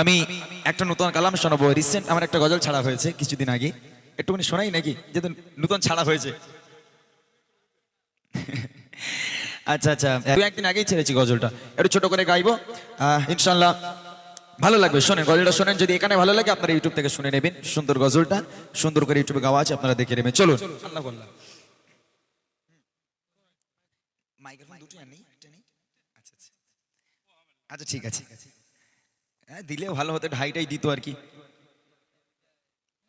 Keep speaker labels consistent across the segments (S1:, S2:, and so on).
S1: আমি একটা নতুন কালাম শোনাবো। রিসেন্ট আমার একটা গজল ছাড়া হয়েছে কিছুদিন আগে। একটুখানি শোনাই নাকি? যেহেতু নতুন ছাড়া হয়েছে। আচ্ছা আচ্ছা। দু একদিন আগেই ছেড়েছি গজলটা। একটু ছোট করে গাইবো। ইনশাল্লাহ ভালো লাগবে। শোনেন গজলটা শোনেন। যদি এখানে ভালো লাগে আপনারা ইউটিউব থেকে শুনে নেবেন সুন্দর গজলটা। সুন্দর করে ইউটিউবে গাওয়া আছে আপনারা দেখে নেবেন। চলুন। আল্লাহ বললাম। মাইক্রোফোন দুটো আর নেই? নেই? আচ্ছা আচ্ছা। আচ্ছা ঠিক আছে। হ্যাঁ দিলে ভালো হতো ঢাইটাই দিত আর কি।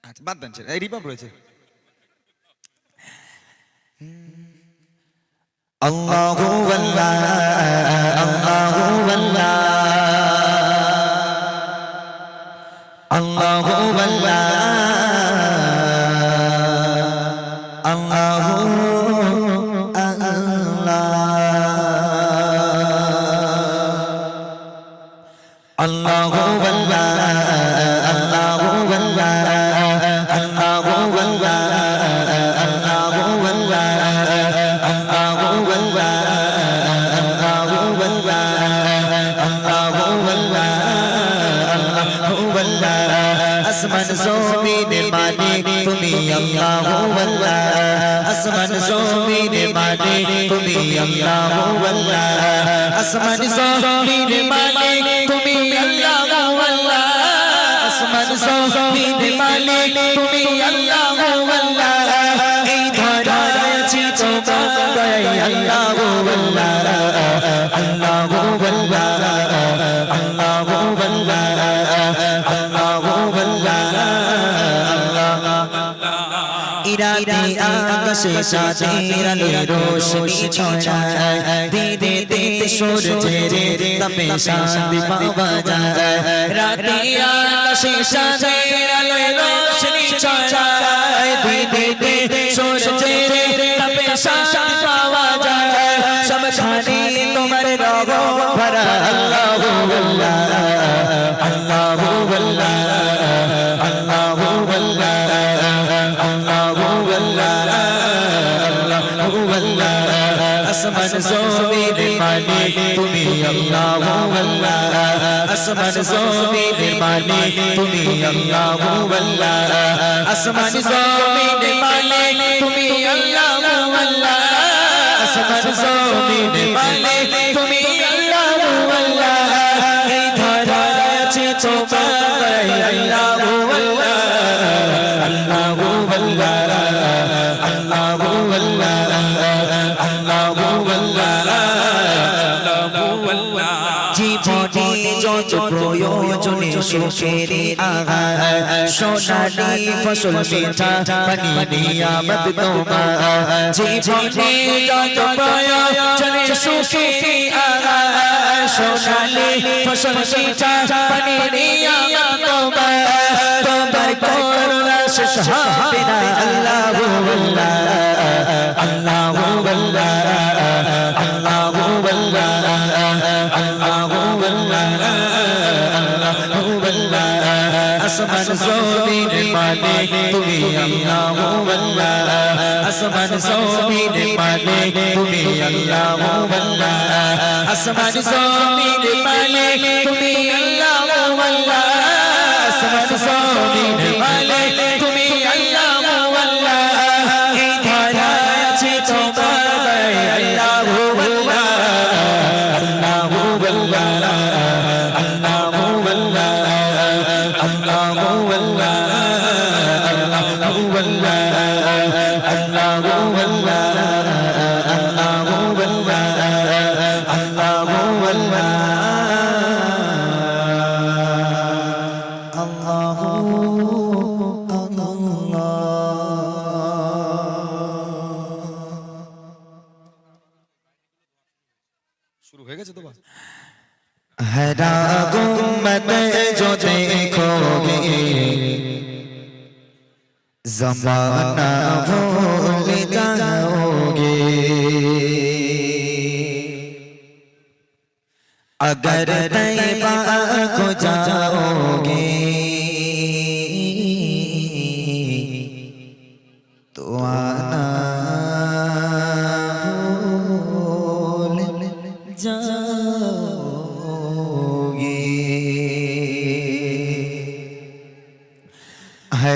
S1: আচ্ছা বাদ দেন এই রিপাম রয়েছে।
S2: আল্লাহ আল্লাহ। আসমান জমিন মালিক তুমি আল্লাহ আল্লাহ। আসমান জমিন মালিক তুমি আল্লাহ আল্লাহ। আসমান জমিন মালিক তুমি আল্লাহ আল্লাহ। আসমান জমিন মালিক ইরানি আকাশে চাঁদের আলো রোশনি ছড়ায়। ধীরে ধীরে সূর্যের তাপে শান্তি পাওয়া যায়। রাতে আকাশে চাঁদের আলো রোশনি ছড়ায়। ধীরে ধীরে সূর্যের তাপে শান্তি পাওয়া যায়। সবখানে তোমার রব ভরা। আল্লাহ আল্লাহ আল্লাহ আল্লাহ, আসমান জমির মালিক তুমি আল্লাহ আল্লাহ, আসমান জমির মালিক তুমি আল্লাহ আল্লাহ, আসমান জমির মালিক তুমি আল্লাহ আল্লাহ। আসমান জমিন মালিক তুমি আল্লাহ আল্লাহ। এই ধরা আছে তোমার আল্লাহ। আল্লাহ আল্লাহ। আল্লাহ আল্লাহ। জীবনে যত প্রয়োজনে সুখের আহার, সোনালি ফসল মিঠা পানি নিয়ামত তোমার জীবনে যত প্রয়োজনে সুখের আহার, সোনালি ফসল মিঠা পানি নিয়ামত তোমার তোমার করুণা শেষ হবে না আল্লাহ আল্লাহ আল্লাহ আল্লাহ আসমান জমিন মালিক তুমি আল্লাহ আল্লাহ আসমান জমিন মালিক তুমি আল্লাহ আল্লাহ আসমান জমিন মালিক তুমি আল্লাহ আল্লাহ আসমান জমিন মালিক जाओगे। अगर तैबा को जाओगे।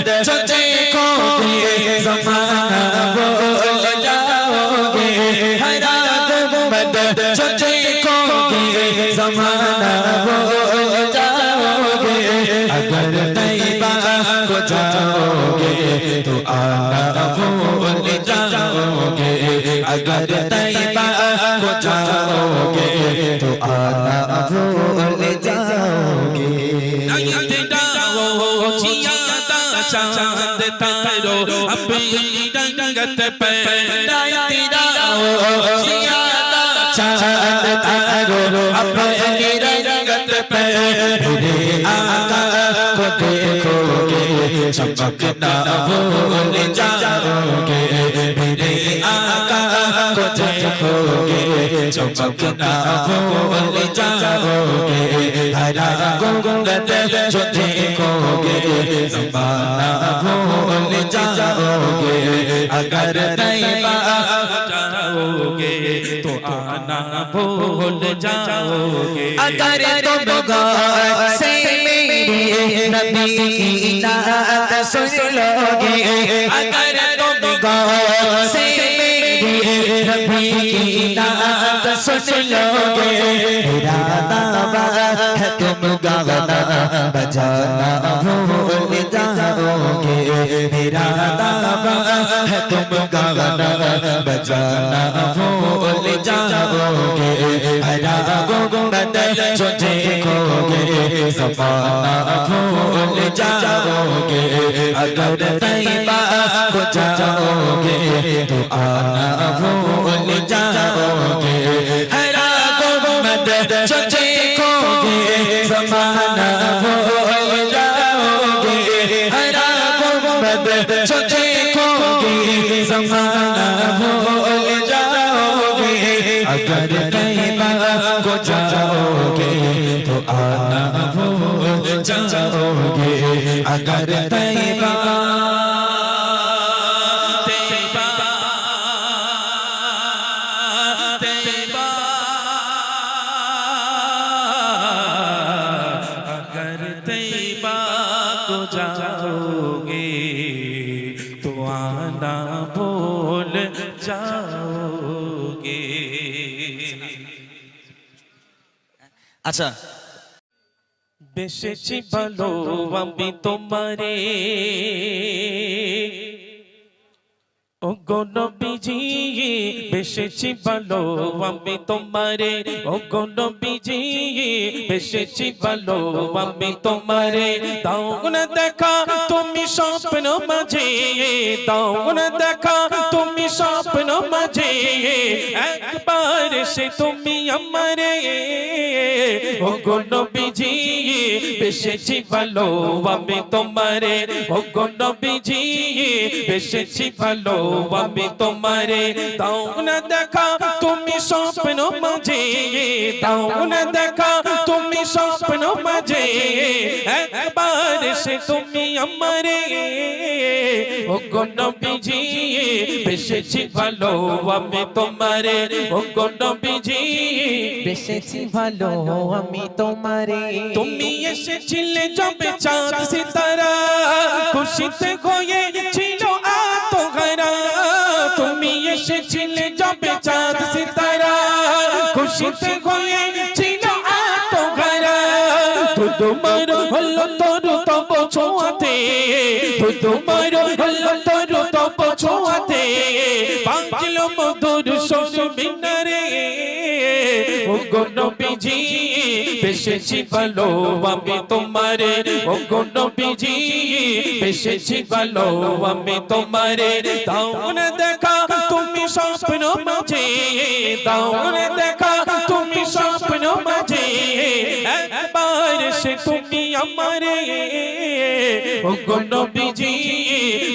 S3: da अपनी रंगत पैराओ
S2: चांद तारो अपनी रंगत पे मेरे आका को देखोगे चमकना भूल जाओगे मेरे आका को देखोगे चमकना भूल जाओगे हरा गुंगत जो देखोगे जमाना भूल जाओगे अगर तैबा
S3: जाओगे तो आना भूल जाओगे
S2: अगर तुम गौर से मेरी नबी की नात सुन लोगे अगर तुम गौर से मेरी नबी की नात सुन लोगे मेरा दावा है तुम गाना बजाना भूल जाओगे मेरा दावा है तुम गाना बजाना भूल जाओगे हरा गुम्बद जो देखोगे जमाना भूल जाओगे अगर तैबा को जाओगे तो आना भूल जाओगे को जाओगे तो आना भूल जाओगे अगर तैबा
S1: আচ্ছা।
S3: বেশেছি ভালো আমি তোমারে। ও গণবিজি বেশেছি ভালো আমি তোমারে। ও গণবিজি বেশেছি ভালো আমি তোমারে। দাও না দেখা তুমি স্বপ্ন মাঝে, দাও না দেখা তুমি স্বপ্ন মাঝে। একবার সে তুমি আমারে। ও গণবিজি বেশেছি ভালো আমি তোমারে। ও গণবিজি বেশেছি ভালো আমি তোমারে দাও না দেখা তুমি স্বপ্ন মাঝে দাও না দেখা তুমি স্বপ্ন মাঝে। একবার সে তুমি আমারে ও গণবিজি বেশেছি ভালো আমি তোমারে ও গণবিজি
S4: বেশেছি ভালো আমি তোমারে।
S3: তুমি এসেছিলে যবে চাঁদ সিতারা খুশিতে হয়ে তুমি এসেছিলে যবে চাঁদ সিতারা, খুশিতে হয়ে ছিল আত্মহারা। তো তোমার হলো তোর তব ছোঁয়াতে তোমার হলো তোর তব ছোঁয়াতে। বাঁচল মধুর শোষ মিনারে ও গণবিজি বেশেছি ভালো আমি তোমারে। ও গণবিজি বেশেছি ভালো আমি তোমারে। দাও না দেখা তুমি স্বপ্ন মাঝে না দেখা, তুমি স্বপ্ন মাঝে একবার সে তুমি আমারে। ও গো নবীজি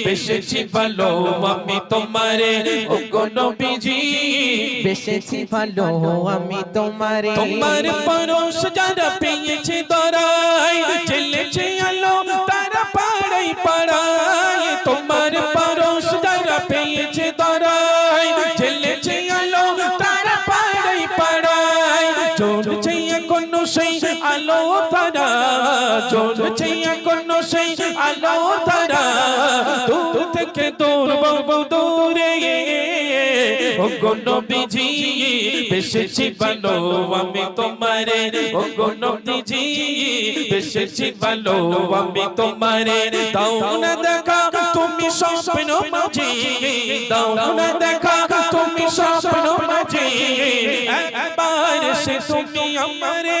S3: বেশেছি ভালো আমি তোমারে। ও গো নবীজি
S4: বেশেছি ভালো আমি তোমারে।
S3: তোমার পরশ যারা পেয়েছে দরাই চলেছে আলো দূর। থেকে দূর নবীজি, বেশেছি ভালো আমি তোমারে। ও গো নবীজি, বেশেছি ভালো আমি তোমারে। দাও না দেখা তুমি স্বপ্ন মাঝে। দাও না দেখা তুমি স্বপ্ন মাঝে। একবার সে তুমি আমারে।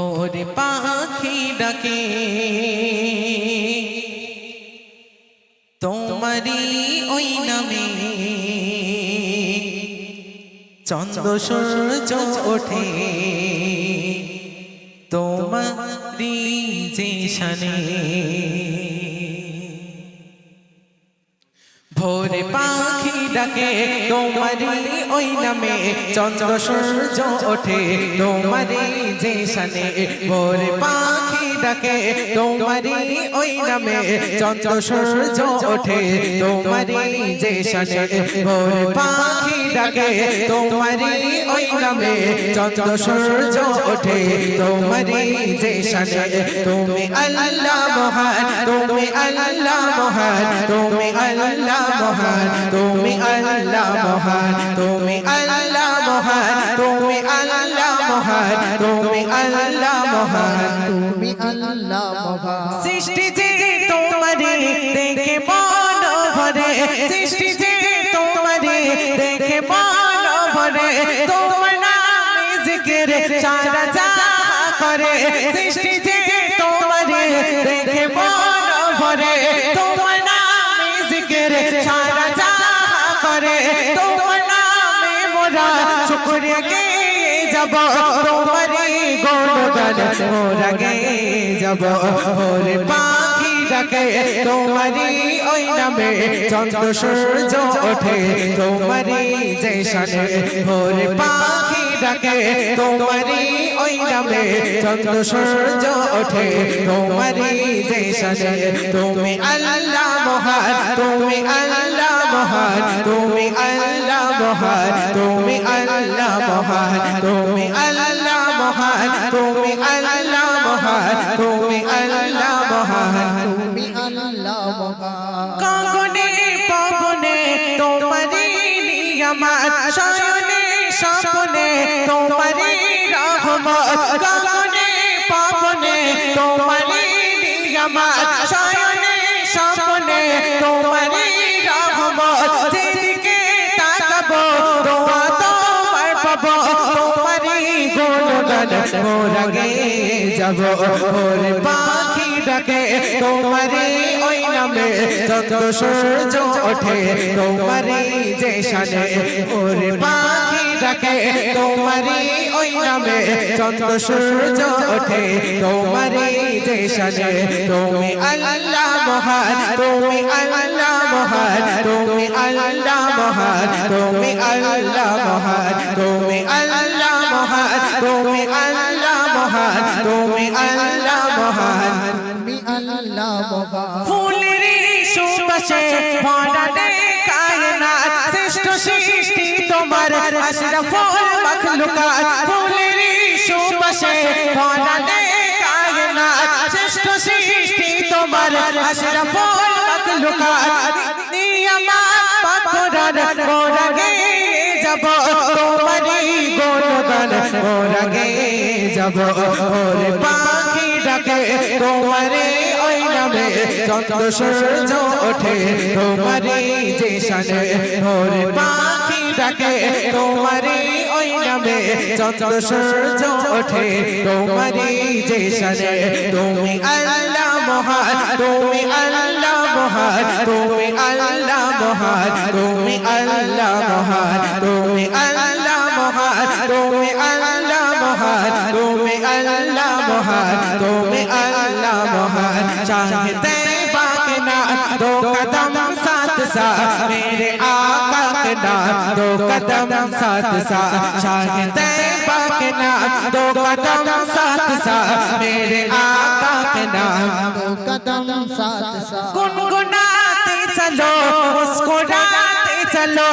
S4: ভোর পাখি ডাকে। তোমারি ওই নামে চন্দ্র সূর্য ওঠে। তোমারি যে শানে ভোরে পাখি ডাকে তোমারি ওই নামে চন্দ্র সূর্য ওঠে তোমারি যে শানে ভোরে পাখি ডাকে তোমারি ওই নামে চন্দ্র সূর্য ওঠে তোমারি যে শানে ভোরে পাখি ডাকে তোমারি ওই নামে চন্দ্র সূর্য ওঠে তোমারি যে শানে তুমি আল্লাহ মহান, তুমি আল্লাহ মহান, তুমি আল্লাহ মহান, তুমি আল্লাহ মহান, তুমি আল্লাহ মহান, তুমি আল্লাহ মহান, তুমি আল্লাহ মহান,
S5: তুমি আল্লাহ মহান।
S4: সৃষ্টি যে তোমারে দেখে মন ভরে, সৃষ্টি যে তোমারে দেখে মন ভরে, তোমার নামে জিকির সারা যা করে। সৃষ্টি যে তোমারে দেখে মন ভরে, তোমার গে যাব তোমারি গুণগান মোরা গে যাব। ওরে পাখি ডাকে তোমারি ওই নামে চন্দ্র সূর্য ওঠে। তোমারি যে শানে ওরে পাখি ডাকে তোমারি ওই নামে চন্দ্র সূর্য ওঠে। তোমারি যে শানে তুমি আল্লাহ মহান, তুমি আল্লাহ মহান, তুমি আল্লাহ মহান, তুমি আল্লাহ মহান, তুমি আল্লাহ মহান, তুমি আল্লাহ মহান, তুমি আল্লাহ মহান,
S5: তুমি আল্লাহ মহান।
S4: গগনে পবনে তোমারি নিয়ামত, শয়নে স্বপ্নে তোমারি রহমত। গগনে পবনে তোমারি নিয়ামত, শয়নে স্বপ্নে তোমারি রহমত যেদিকে তাকাবো, দোয়া তোমার পাবো। তোমারি গুণগান মোরা গে যাব পাখি ডাকে তোমারি ওই নামে যত সূর্য ওঠে তোমারি যে শানে। ওরে পাখি ডাকে তোমারি ওই নামে যত সূর্য ওঠে। তোমারি যে শানে তুমি আল্লাহ মহান তুমি আল্লাহ মহান তুমি আল্লাহ মহান তুমি আল্লাহ মহান তুমি আল্লাহ মহান তুমি আল্লাহ মহান তুমি আল্লাহ মহান।
S5: তুমি আল্লাহ মহান।
S4: ফুলের সুবাসে ভরানে কায়নাত শ্রেষ্ঠ সৃষ্টি তোমার। আশরাফুল মাখলুকাত ফুলের সুবাসে ভরানে কায়নাত শ্রেষ্ঠ সৃষ্টি তোমার আশরাফুল মাখলুকাত নিয়ামত পাকরান মোরা গে যাব তোমারি গুণগান মোরা গে যাব। ওরে পাখি ডাকে তোমারে ওই নামে চন্দ্র সূর্য ওঠে তোমারে যে শানে। ভোর পাখি ডাকে তোমারই ওই নামে চন্দ্র সূর্য ওঠে। তোমারই যে সানে তুমি আল্লাহ মহান, তুমি আল্লাহ মহান, তুমি আল্লাহ মহান, তুমি আল্লাহ মহান, তুমি আল্লাহ মহান, তুমি আল্লাহ মহান, তুমি আল্লাহ মহান, তুমি আল্লাহ মহান। চাহতে পাক না দো কদম साथ मेरे आका के नाम दो कदम साथ साथ चाहते बाकना दो कदम साथ साथ मेरे आका के नाम
S5: दो कदम साथ साथ
S4: गुनगुनाते चलो मुस्कुराते चलो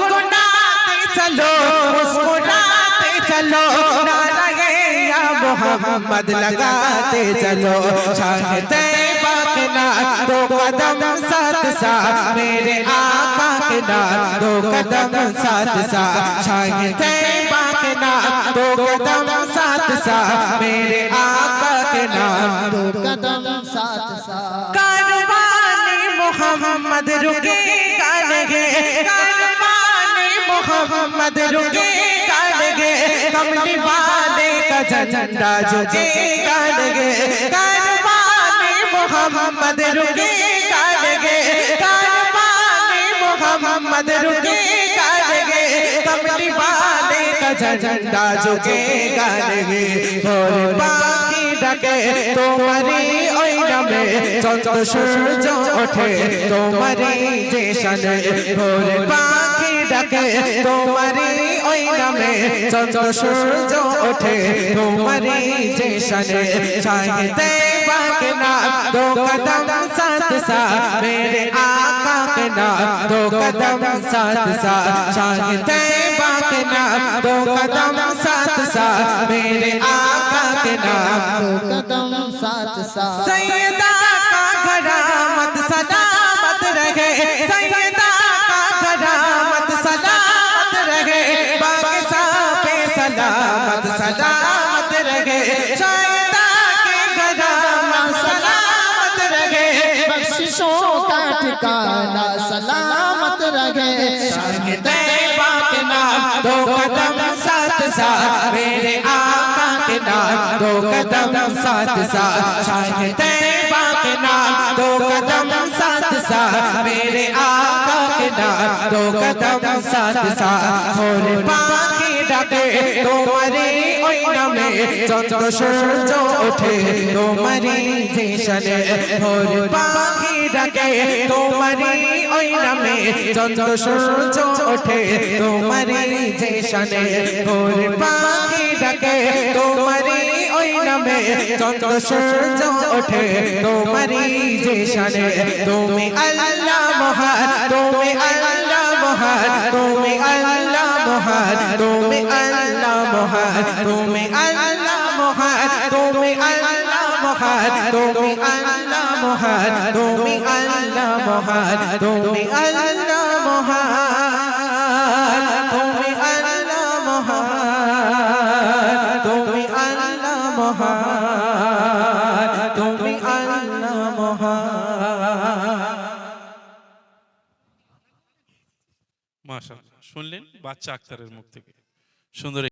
S4: गुनगुनाते चलो मुस्कुराते चलो नाराए या मोहम्मद लगाते चलो चाहते बाकना दो कदम साथ साथ मेरे आका के नाम दो कदम साथ साथ चाहते बाकना दो कदम साथ साथ मेरे आका के नाम
S5: दो कदम साथ साथ
S4: कारवाने मोहम्मद रुके कानगे कारवाने मोहम्मद रुके कानगे कमली वाले का झंडा झुके कानगे कारवाने मोहम्मद रुके काट गे काट पाने मोहम्मद रुके काट गे कमली पाने का झंडा झुके काट गे और बाकी ডাকে তোমারই ওই নামে চন্দ্র সূর্য ওঠে তোমারই যে সানে ভোরে পাখি ডাকে তোমারই ওই নামে চন্দ্র সূর্য ওঠে তোমারি যে শানে চাইতে পাকে না দো কদম সাথ সাথ মেরে आका के नाम दो कदम साथ साथ चाहते पाके ना दो कदम साथ साथ मेरे आका के नाम
S5: दो कदम साथ साथ
S4: सैयदा का घरामत सलामत रहे सैयदा
S5: ठिकाना सलामत रहे
S4: शाहिद पाक नाम दो कदम साथ साथ मेरे आका के नाम दो कदम साथ साथ शाहिद पाक नाम दो कदम साथ साथ मेरे आका के नाम दो कदम साथ साथ और पाखी ডাকে তোমারি ওই নামে চন্দ্র সূর্য ওঠে তোমারি যে শানে ভোর পাখি ডাকে তোমারি ওই নামে চন্দ্র সূর্য ওঠে তোমারি যে শানে ভোর পাখি ডাকে তোমারি ওই নামে চন্দ্র সূর্য ওঠে। তোমারি যে শানে, তুমি আল্লাহ মহান, তুমি আল্লাহ মহান, তুমি আল্লাহ মহান, তুমি আল্লাহ মহান, তুমি আল্লাহ মহান, তুমি আল্লাহ মহান, তুমি আল্লাহ মহান, তুমি আল্লাহ মহান, তুমি আল্লাহ মহান।
S3: শুনলেন? বাচ্চা আক্তারের মুখ থেকে। সুন্দর